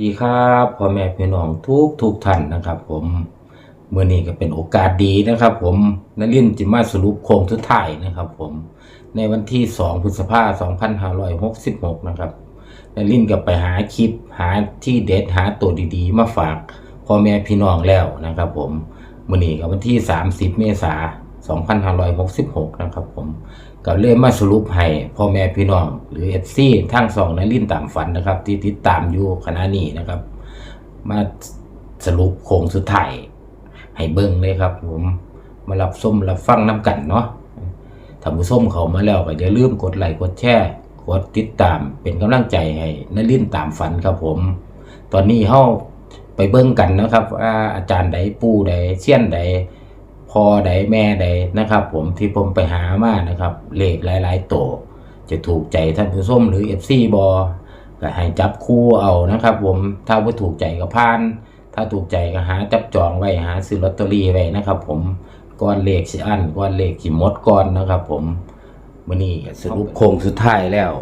ดีครับพ่อแม่พี่น้องทุกทุกท่านนะครับ ผมเมื่อนี้ก็เป็นโอกาสดีนะครับ ผมนลินจิมาสรุปโครงสุดท้ายนะครับ ผมในวันที่ 2 พฤษภาคม2566 นะครับนลินก็ไปหาคลิปหาที่เด็ดหาตัวดีๆ มาฝากพ่อแม่พี่น้องแล้วนะครับ ผมเมื่อนี้ก็วันที่ 30 เมษายน2566 นะครับ ผม ก็เลยมาสรุปให้พ่อแม่พี่น้อง หรือ FC ทั้งสองนลินตามฝันนะครับ ที่ติดตามอยู่ขณะนี้นะครับ มาสรุปโครงสุดท้ายให้เบิ่งเลยครับ ผมมารับส้มรับฟังน้ำกันเนาะถ้าผู้ส้มเขามาแล้วก็อย่าลืมกดไลค์กดแชร์กดติดตามเป็นกำลังใจให้นลินตามฝันครับผม ตอนนี้เฮาไปเบิ่งกันนะครับอาจารย์ใดปู่ใดเซียนใด พ่อใดแม่ใดนะครับ ผมที่ผมไปหามานะครับเลขหลายๆโตวจะถูกใจท่านผู้ชมหรือ FC บอก็ให้จับคู่เอานะครับ ผมถ้าว่าถูกใจก็พาน ถ้าถูกใจก็หาจับจองไว้หาซื้อลอตเตอรี่ไว้นะครับ ผมก้อนเลขสิอันก้อนเลขสิหมดก้อนนะครับ ผมมื้อนี้ก็สรุปโครงสุดท้ายแล้ว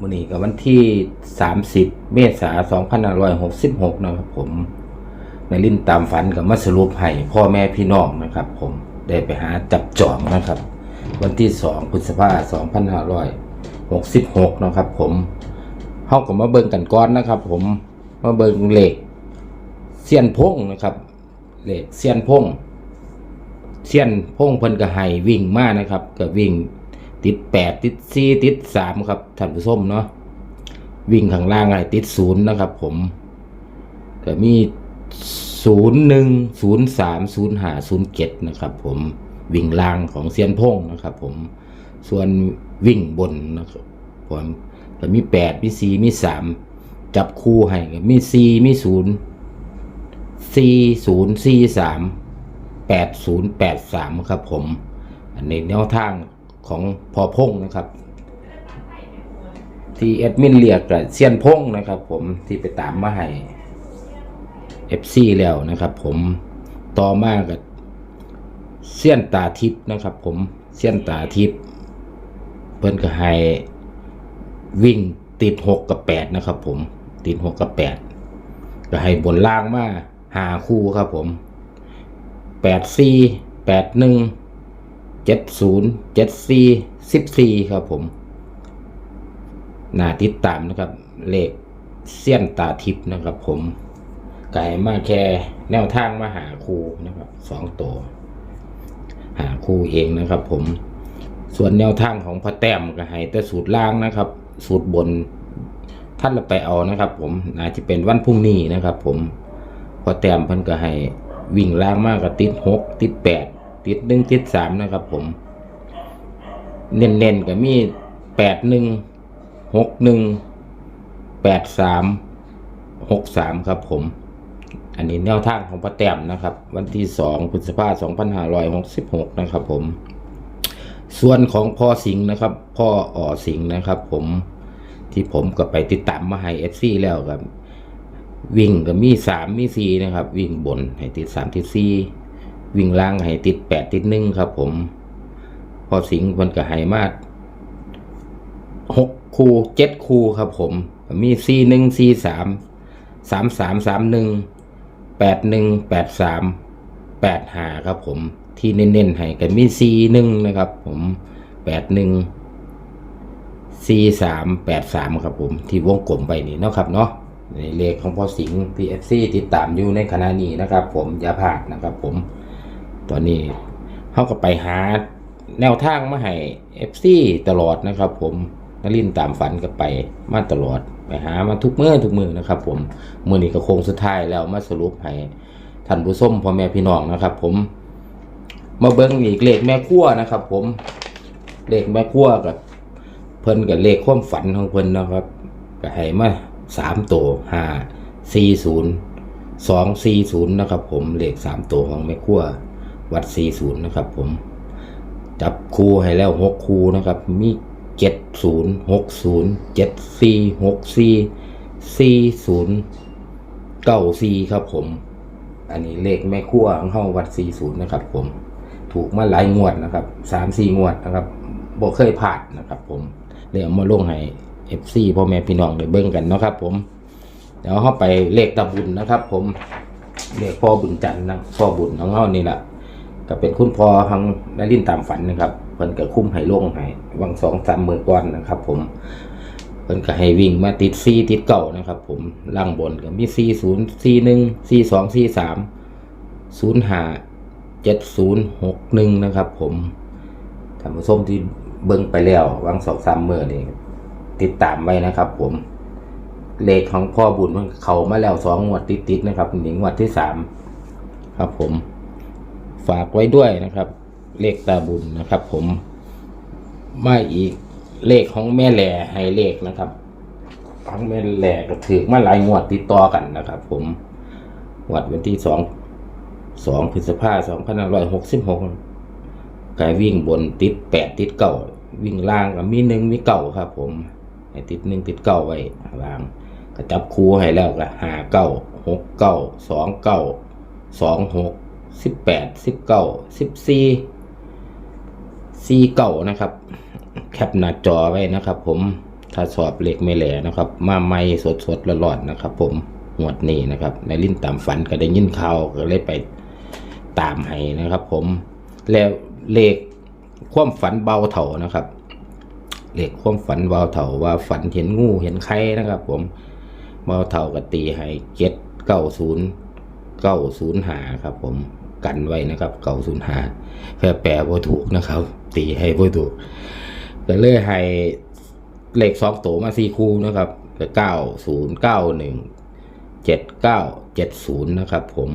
มื้อนี้ก็วันที่ 30 เมษายน2566 นะครับผม ในลิ้นตามฝันกับมาสรุปให้พ่อแม่พี่น้องนะครับ ผมได้ไปหาจับจองนะครับ วันที่2พฤษภาคม2566นะครับ ผมเฮาก็มาเบิ่งกันก่อนนะครับ ผมมาเบิ่งเหลขเซียนพงนะครับเหลขเซียนพงเซียนพงเพิ่นก็ให้วิ่งมากนะครับก็วิ่งติดแปดติดสี่ติดสามครับท่านผู้ชมเนาะวิ่งข้างล่างให้ติดศูนย์นะครับ ผมก็มี ศูนย์หนึ่งศูนย์สามศูนย์ห้าศูนย์เจ็ดนะครับผมวิ่งล่างของเซียนพงนะครับผมส่วนวิ่งบนนะครับผมก็มีแปดมีสี่มีสามจับคู่ให้ก็มีสี่มีศูนย์สี่ศูนย์สี่สามแปดศูนย์แปดสามครับผม อันนี้แนวทางของพอพงนะครับ ที่แอดมินเรียกกับเซียนพงนะครับผมที่ไปตามมาให้ FC แล้วนะครับผมต่อมากับเซียนตาทิพย์นะครับ ผมเซียนตาทิพย์เพิ่นก็ให้วิ่งติดหกกับแปดนะครับ ผมติดหกกับแปดก็ให้บนล่างมาหาคู่ครับผมแปดสี่แปดหนึ่งเจ็ดศูนย์เจ็ดสี่สิบสี่ครับผมน่าติดตามนะครับ เลขเสี้ยนตาทิพย์นะครับผม ไก่มาแค่แนวทางมาหาครูนะครับสองตัวหาครูเองนะครับ ผมส่วนแนวทางของพระแต้มก็ให้แต่สูตรล่างนะครับ สูตรบนท่านเราไปเอานะครับ ผมอาจจะเป็นวันพรุ่งนี้นะครับ ผมพอแต้มเพิ่นก็ให้วิ่งล่างมากก็ติดหกติดแปดติดหนึ่งติดสามนะครับ ผม เน้นๆก็มีแปดหนึ่งหกหนึ่งแปดสามหกสามครับผม อันนี้แนวทางของพระแต้มนะครับ วันที่สองพฤษภาคมสองพันห้าร้อยหกสิบหกนะครับผม ส่วนของพ่อสิงห์นะครับ พ่ออ่อสิงห์นะครับ ผมที่ผมก็ไปติดตามมาให้เอฟซีแล้วครับ วิ่งก็มีสามมีสี่นะครับ วิ่งบนให้ติดสามติดสี่วิ่งล่างให้ติดแปดติดหนึ่งครับ ผมพ่อสิงห์มันก็ให้มาหกคูเจ็ดคูครับ ผม มีสี่หนึ่งสี่สามสามสามสามหนึ่ง แปดหนึ่งแปดสามแปดหาครับผมที่เน้นๆให้กันมีสี่หนึ่งนะครับผมแปดหนึ่งสี่สามแปดสามครับผมที่วงกลมไปนี่เนาะครับเนาะในเลขของพ่อสิงห์ PFC ติดตามอยู่ในขณะนี้นะครับ ผมอย่าพลาดนะครับผมตอนนี้เขาก็ไปหาแนวทางมาให้ FC ตลอดนะครับ ผมนลินตามฝันก็ไปมาตลอด ไปหามาทุกเมื่อทุกมือนะครับ ผมมือนี้ก็โค้งสุดท้ายแล้วมาสรุปให้ท่านผู้ชมพ่อแม่พี่น้องนะครับ ผม มาเบิ้งอีกเลขแม่ครัวนะครับ ผมเลขแม่ครัวกับเพิ่นกับเลขความฝันของเพิ่นนะครับก็ให้มาสามตัวห้าสี่ศูนย์สองสี่ศูนย์นะครับ ผมเลขสามตัวของแม่ครัววัดสี่ศูนย์นะครับ ผมจับคู่ให้แล้วหกคู่นะครับ มี เจ็ดศูนย์หกศูนย์เจ็ดสี่หกสี่สี่ศูนย์เก้าสี่ครับผม อันนี้เลขแม่ครัวของเฮาวัดสี่ศูนย์นะครับผม ถูกมาหลายงวดนะครับสามสี่งวดนะครับบ่เคยผ่านนะครับผมเลยเอามาลงให้เอฟซีพ่อแม่พี่น้องได้เบิ่งกันนะครับผม เดี๋ยวเข้าไปเลขตะบุญนะครับ ผมเลขพ่อบุญจันทร์นะพ่อบุญของเขานี่แหละก็เป็นคุณพ่อทางได้ลินตามฝันนะครับ พิ่นก็คุ้มให้ลงให้วังสองสามมือก่อนนะครับ ผมเพิ่นก็ให้วิ่งมาติดซีติดเก่านะครับ ผมล่างบนก็มีซีศูนย์ซีหนึ่งซีสองซีสามศูนย์ห้าเจ็ดศูนย์หกหนึ่งนะครับ ผมท่านผู้ชมที่เบิ่งไปแล้ววังสองสามมือนี่ติดตามไว้นะครับ ผมเลขของพ่อบุญมันเขามาแล้วสองงวดติดๆนะครับหนึ่งงวดที่สามครับผม ฝากไว้ด้วยนะครับ เลขตาบุญนะครับผมมาอีกเลขของแม่แหล่ให้เลขนะครับของแม่แหล่ก็ถือมาหลายงวดติดต่อกันนะครับ ผมงวัดวันที่สองสองพฤษภาสองพันห้าร้อยหกสิบหกกายวิ่งบนติดแปดติดเก่าวิ่งล่างกับมีหนึ่งมีเก่าครับ ผมให้ติดหนึ่งติดเก่าไว้ล่างก็จับคูให้แล้วก็หาเก้าหกเก้าสองเก้าสองหกสิบแปดสิบเก้าสิบสี่ สี่เก้านะครับ แคปหน้าจอไว้นะครับ ผมถ้าสอบเหล็กไม่แหลนะครับ มาไม่สดสดๆร้อนๆนะครับ ผมหวดนี้นะครับ ในลิ้นตามฝันก็ได้ยินข่าวก็เลยไปตามให้นะครับ ผมแล้วเลขความฝันเบาเถานะครับเลขความฝันเบาเถาว่าฝันเห็นงูเห็นไข่นะครับ ผมเบาเถ่ากตีให้เจ็ดเก้าศูนย์เก้าศูนย์หาครับ ผมกันไว้นะครับเก้าศูนย์หาเพื่แปลว่าถูกนะครับ ตีให้ว่าถูกก็เลยให้เลขสองตัวมาสี่คู่นะครับก็เก้าศูนย์เก้าหนึ่งเจ็ดเก้าเจ็ดศูนย์นะครับ ผม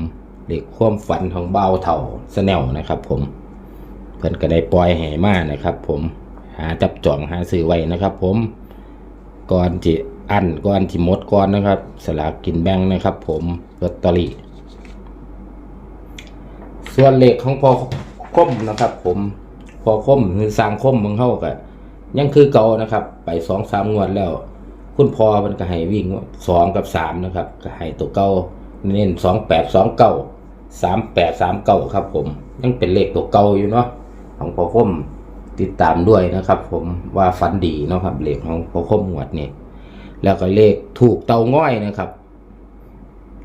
เลขความฝันของเบ้าเถ่าสแนลนะครับ ผมเพิ่นก็ได้ปล่อยให้มานะครับ ผมหาจับจ่องหาซื้อไว้นะครับ ผมก่อนที่อันก่อนที่หมดก่อนนะครับ สลากกินแบ่งนะครับ ผมลอตเตอรี่ส่วนเลขของพอคมนะครับ ผม พอคมคือสร้างคมของเขาก็ยังคือเก่านะครับ ไปสองสามงวดแล้ว คุณพอมันก็ให้วิ่งสองกับสามนะครับ ก็ให้ตัวเก่าเน้นสองแปดสองเก้าสามแปดสามเก้าครับ ผม ยังเป็นเลขตัวเก่าอยู่เนาะของพอคมติดตามด้วยนะครับ ผมว่าฟันดีเนาะครับเลขของพอคมหวดนี่แล้วก็เลขถูกเตาง่อยนะครับ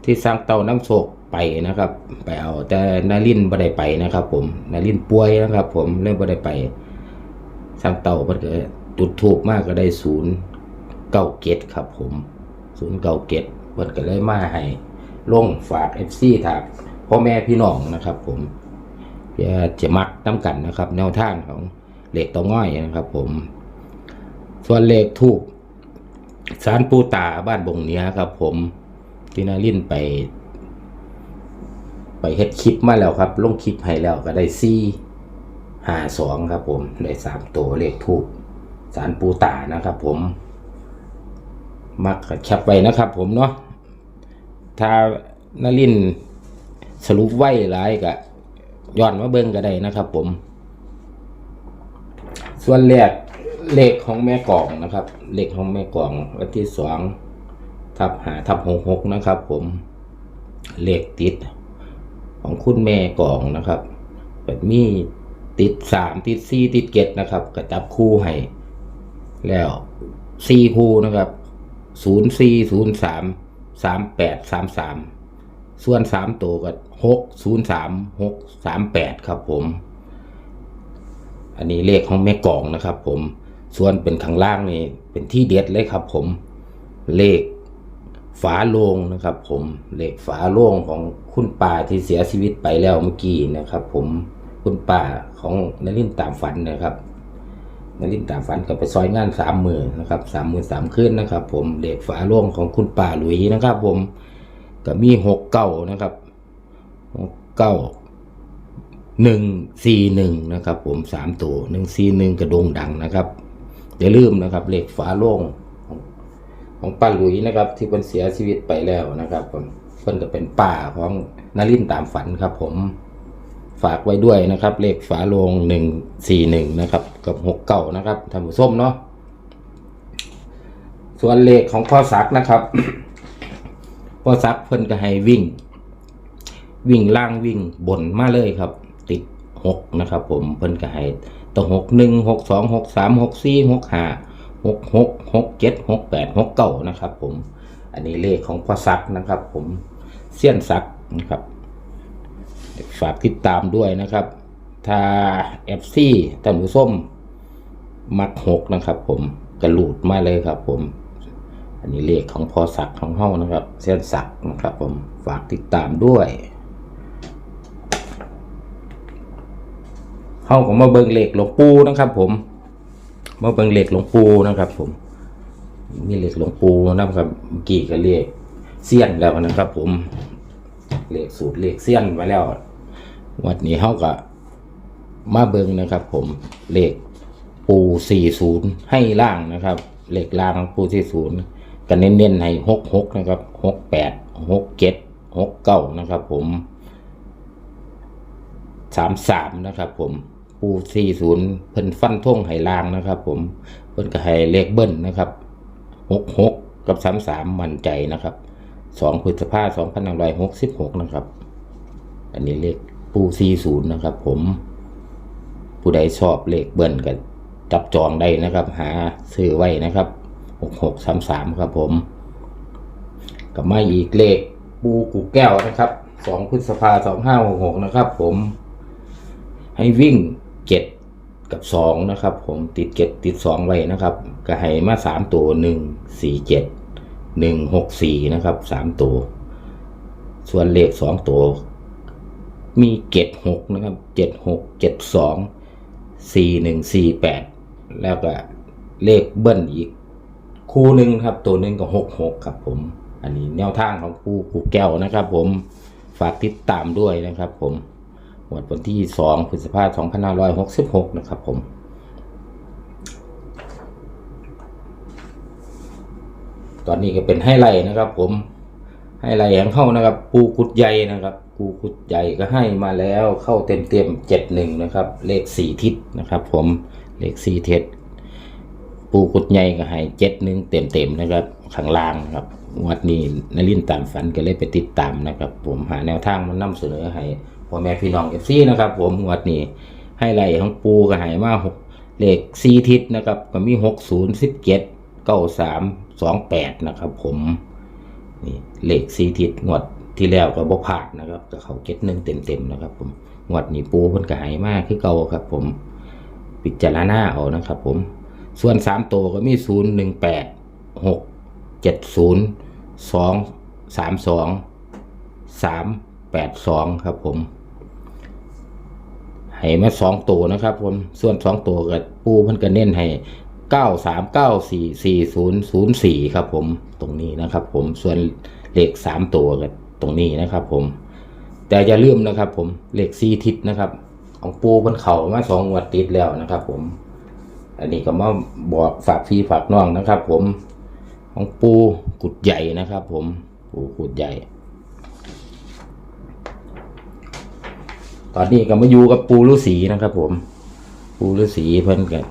ที่สร้างเตาน้ำโศก ไปนะครับ ไปเอาแต่นารินบ่ได้ไปนะครับ ผมนารินป่วยนะครับ ผมเล่บ่ได้ไปสร้างเต่าเพิ่นก็จุดถูกมากก็ได้ศูนย์เก้าเกตครับ ผมศูนย์เก้าเกตเพิ่นก็เลยมาให้ลงฝาก FC ถากพ่อแม่พี่น้องนะครับ ผมเพื่อจะมักน้ำกันนะครับ แนวทางของเหล็กตาง่อยนะครับ ผม ส่วนเหลขทูบสารปูตาบ้านบงเหนี้ยครับ ผมที่นารินไป ไปเฮ็ดคลิปมาแล้วครับลงคลิปให้แล้วก็ได้ซี่หาสองครับผมได้สามตัวเลขทูบสารปูตานะครับผม มักแคปไว้นะครับผมเนาะถ้านารินสรุปไว้หลายก็ย้อนมาเบิ่งก็ได้นะครับผม ส่วนเลขเลขของแม่กล่องนะครับ เลขของแม่กล่องวันที่สองทับหาทับหกหกนะครับผม เลขติด ของคุณแม่กล่องนะครับแบบมีติดสามติดสี่ติดเกตนะครับก็จับคู่ให้แล้วสี่คู่นะครับศูนย์สี่ศูนย์สามสามแปดสามสามส่วนสามตัวก็หกศูนย์สามหกสามแปดครับผม อันนี้เลขของแม่กองนะครับผมส่วนเป็นข้างล่างนี่เป็นที่เด็ดเลยครับผมเลข ฝาโลงนะครับ ผมเหลขฝาโลงของคุณป่าที่เสียชีวิตไปแล้วเมื่อกี้นะครับ ผมคุณป่าของนรินตามฝันนะครับนรินตามฝันก็ไปซอยงานสามหมื่นนะครับสามหมื่นสามคืนนะครับ ผมเหลขฝาโลงของคุณป่าหลุยนะครับ ผมก็มีหกเก้านะครับหกเก้าหนึ่งสี่หนึ่งนะครับ ผมสามตัวหนึ่งสี่หนึ่งกระโดงดังนะครับอย่าลืมนะครับเหลขฝาโล่ง ของป้าหลุยนะครับ ที่เพิ่นเสียชีวิตไปแล้วนะครับผมเพิ่นก็เป็นป้าของนารินตามฝันครับ ผมฝากไว้ด้วยนะครับ เลขฝาโลงหนึ่งสี่หนึ่งนะครับ กับหกเก้านะครับท่านผู้มเนาะส่วนเลขของพ่อศักนะครับพ่อศักเพิ่นก็ให้วิ่ง วิ่งล่างวิ่งบนมาเลยครับ ติดหกนะครับ ผมเพิ่นก็ให้ตัวหกหนึ่งหกสองหกสามหกสี่หกห้า หกหกหกเจ็ดหกแปดหกเก้านะครับผม อันนี้เลขของพ่อซักนะครับผมเสี้ยนซักนะครับฝากติดตามด้วยนะครับ ถ้าเอฟซีท่านผู้มมักหกนะครับ ผมกระลูดมาเลยครับ ผม อันนี้เลขของพอสักของเฮานะครับ เส้นสักนะครับ ผมฝากติดตามด้วยเฮาก็มาเบิงเลขหลวงปู่นะครับ ผม มาเบิ่งเลขหลวงปู่นะครับ ผม มีเหลขหลวงปู่นะครับเมื่อกี้ก็เลขเสี้ยนแล้วนะครับ ผมเหลขสูตรเหลขเสี้ยนไว้แล้ววันนี้เขาก็มาเบิงนะครับ ผมเหลขปู40ให้ล่างนะครับเหลขล่างของปู40กันเน้นๆให้66นะครับ68 67 69นะครับ ผม33นะครับ ผม ปู40เพิ่นฟันท่งให้ล่างนะครับ ผม เพิ่นก็ให้เลขเบิ้ลนะครับ66กับ33มั่นใจนะครับ2พฤษภาคม2566นะครับ อันนี้เลขปู40นย์นะครับ ผม ผู้ใดชอบเลขเบิ้ลก็จับจองได้นะครับ หาซื้อไว้นะครับ6633ครับผมกับมาอีกเลขปูกูแก้วนะครับ2พฤษภาคม2566นะครับ ผม ให้วิ่ง เจ็ดกับสองนะครับ ผมติดเจ็ดติดสองไว้นะครับก็ให้มาสามตัวหนึ่งสี่เจ็ดหนึ่งหกสี่นะครับสามตัว ส่วนเลขสองตัว มีเจ็ดหกนะครับเจ็ดหกเจ็ดสองสี่หนึ่งสี่แปดแล้วก็เลขเบิ้ลอีก คู่หนึ่งครับ ตัวหนึ่งก็หกหกครับผม อันนี้แนวทางของปูกูแก้วนะครับ ผมฝากติดตามด้วยนะครับ ผม วดวันที่สองพฤษภาคม2566 นะครับผม ตอนนี้ก็เป็นไฮไลท์นะครับผมไฮไลท์ของเข้านะครับ ปูกุดใหญ่นะครับ ปูกุดใหญ่ก็ให้มาแล้วเข้าเต็มเต็มเจ็ดหนึ่งนะครับ เลขสี่ทิศนะครับผม เลขสี่ทิศปูกุดใหญ่ก็ให้เจ็ดหนึ่งเต็มเต็มนะครับ ข้างล่างครับวัดนี้นลินตามฝันก็เลยไปติดตามนะครับ ผมหาแนวทางมันนำเสนอให้ พ่อแม่พี่น้องเอฟซีนะครับผมงวัดนี้ให้ไหลของปูก็ให้มาหกเลขสี่ทิศนะครับก็มีหกศูนย์สิบเจ็ดเก้าสามสองแปดนะครับผมนี่เลขสี่ทิศงวดที่แล้วก็บ่ผ่านนะครับก็เขาเก็ตหนึ่งเต็มๆนะครับผมงวดนี้ปูเพิ่นก็ให้มากคือเก่าครับผมพิจารณาเอานะครับผมส่วนสามตัวก็มีศูนย์หนึ่งแปดหกเจ็ดศูนย์สองสามสองสามแปดสองครับผม ให้มาสองตัวนะครับ ผมส่วนสองตัวกับปูเพันก็เน้นให้เก้าสามเก้าสี่สี่ศูนย์ศูนย์สี่ครับ ผมตรงนี้นะครับ ผมส่วนเลขสามตัวกับตรงนี้นะครับ ผม แต่อย่าลืมนะครับ ผมเลขสี่ทิศนะครับ ของปูเพันเข่ามาสองงวัดติดแล้วนะครับ ผม อันนี้ก็มาบอกฝากพี่ฝากน้องนะครับ ผมของปูกุดใหญ่นะครับ ผมปูกุดใหญ่ ตอนนี้ก็มาอยู่กับปูฤาษีนะครับ ผม ปูฤาษีเพิ่นกัน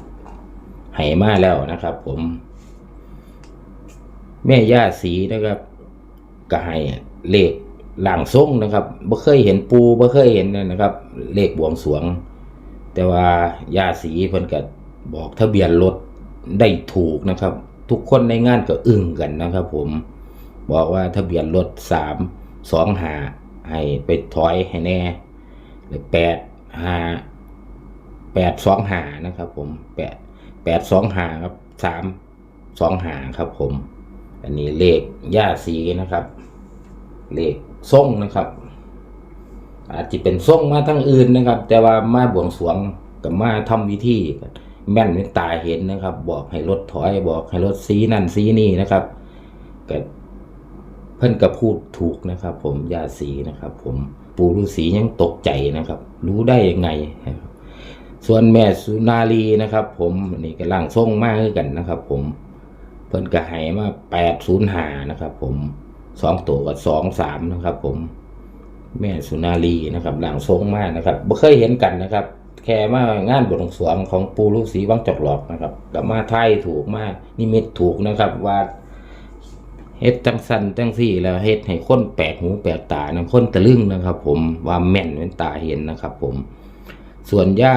ไหมาแล้วนะครับ ผม แม่ย่าสีนะครับก็ให้เลขหลังทรงนะครับบ่เคยเห็นปูบ่เคยเห็นนะครับ เลขบวงสวง แต่ว่าย่าสีเพิ่นก็บอกทะเบียนรถได้ถูกนะครับ ทุกคนในงานก็อึ้งกันนะครับ ผม บอกว่าทะเบียนรถสามสองหาให้ไปถอยให้แน่ หรือแปดห้าแปดสองหานะครับ ผมแปดแปดสองหาครับสามสองหาครับผม อันนี้เลขย่าสีนะครับ เลขส่งนะครับ อาจจะเป็นส่งมาทั้งอื่นนะครับ แต่ว่ามาบวงสรวงกับมาทำวิธีแม่นเป็นตาเห็นนะครับ บอกให้รถถอยบอกให้รถสีนั่นสีนี่นะครับก็เพิ่นก็พูดถูกนะครับ ผมยาสีนะครับ ผม ปู่ฤาษียังตกใจนะครับ รู้ได้ยังไง ส่วนแม่สุนารีนะครับ ผมนี่ก็ล่างส่งมากกันนะครับ ผมเพิ่นก็ให้มาแปดศูนย์หานะครับ ผมสองตัวกับสองสามนะครับ ผม แม่สุนารีนะครับหลังทรงมากนะครับบ่เคยเห็นกันนะครับ แค่มางานบวงสวงของปูฤาษีวังจอกหลอกนะครับกับมาไทยถูกมากนิมิตถูกนะครับว่า เฮ็ดจังสันจังสี่แล้วเฮ็ดให้คนแปลกหูแปลกตานะคนตะลึงนะครับ ผมว่าแม่นเป็นตาเห็นนะครับ ผม ส่วนย่า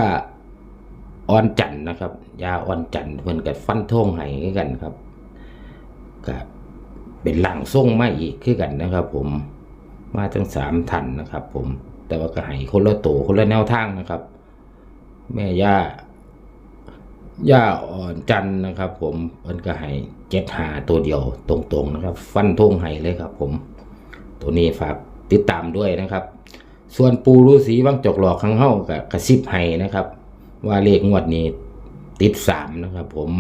อ่อนจันนะครับย่าอ่อนจันเพิ่นกับฟันทงให้กันครับกับเป็นหลังส่งมาอีกคือกันนะครับ ผมมาทั้งสามทันนะครับ ผมแต่ว่าก็ให้คนละโตวคนละแนวทางนะครับ แม่ย่าย่าอ่อนจันนะครับ ผมเพิ่นก็ให้ เจ็ดหาตัวเดียวตรงๆนะครับ ฟันธงให้เลยครับ ผม ตัวนี้ฝากติดตามด้วยนะครับ ส่วนปูฤาษีวังจอกหลอกข้างเฮากับกระซิบให้นะครับ ว่าเลขงวดนี้ติดสามนะครับ ผม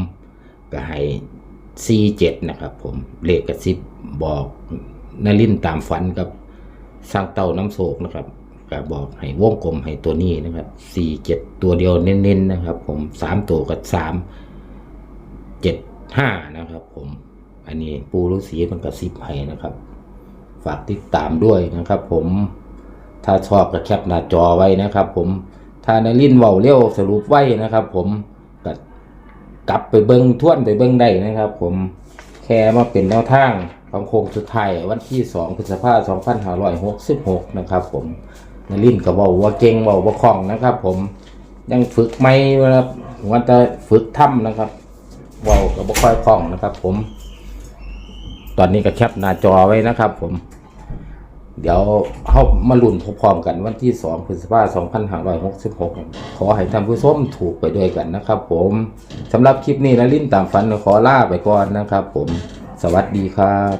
ก็ให้สี่เจ็ดนะครับ ผมเลขกระซิบบอกนลินตามฝันกับสร้างเต้าน้ำโศกนะครับก็บอกให้วงกลมให้ตัวนี้นะครับสี่เจ็ดตัวเดียวเน้นๆนะครับ ผมสามตัวกับสามเจ็ด ห้านะครับ ผม อันนี้ปูฤาษีมันกระซิบให้นะครับ ฝากติดตามด้วยนะครับ ผม ถ้าชอบก็แคปหน้าจอไว้นะครับ ผม ถ้านลินเว้าเร็วสรุปไว้นะครับ ผมก็กลับไปเบิ้งท่วนไปเบิ้งได้นะครับ ผมแค่มาเป็นแนวทางของโคงสุดท้ายวันที่2พฤษภาคม2566นะครับ ผมนลินก็เว้าว่าเก่งเว้าว่าคล่องนะครับ ผมยังฝึกไม่นะครับวันจะฝึกถ้ำนะครับ เว้าก็บ่ค่อยคล่องนะครับ ผม ตอนนี้ก็แคปหน้าจอไว้นะครับ ผม เดี๋ยวเขามาลุ้นพร้อมๆกันวันที่2พฤษภาคม2566 ขอให้ท่านผู้ชมถูกไปด้วยกันนะครับ ผมสำหรับคลิปนี้นะลิ้นตามฝันขอลาไปก่อนนะครับ ผม สวัสดีครับ